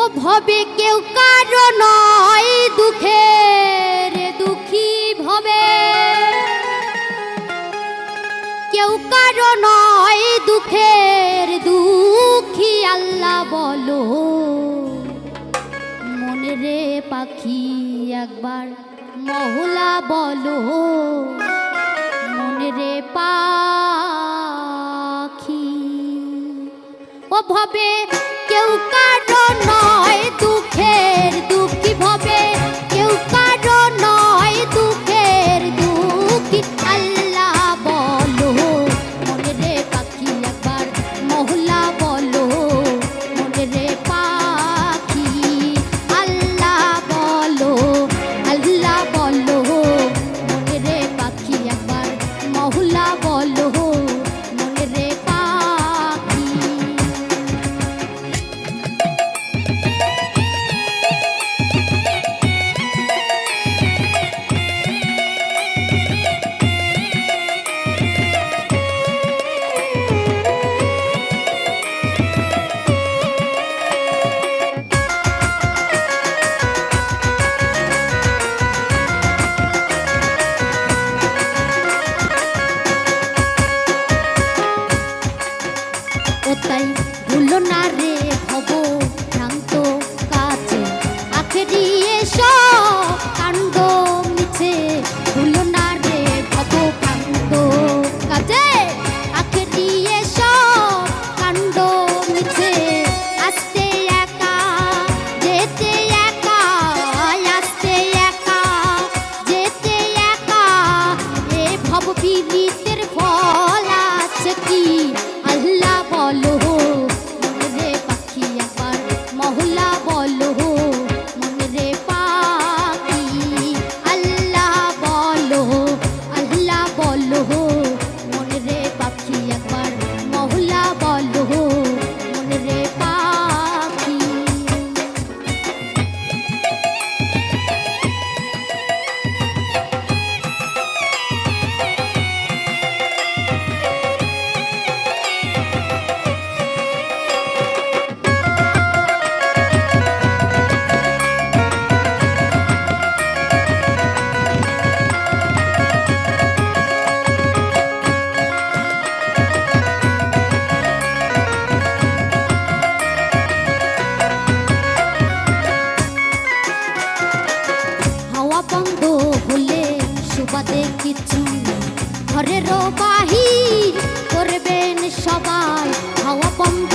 ও ভবে কেউ কারও নয় দুঃখের দুঃখী ভবে। কেউ কারও নয় দুঃখের দুঃখী আল্লাহ বলো। মনে রে পাখি একবার মহলা বলো। মনে রে পাখি। ও ভবে কেউ মহল্লা বলো। tornar বাদে কিছু ঘরেরও বাহির করবেন সবাই হাওয়া বন্ধ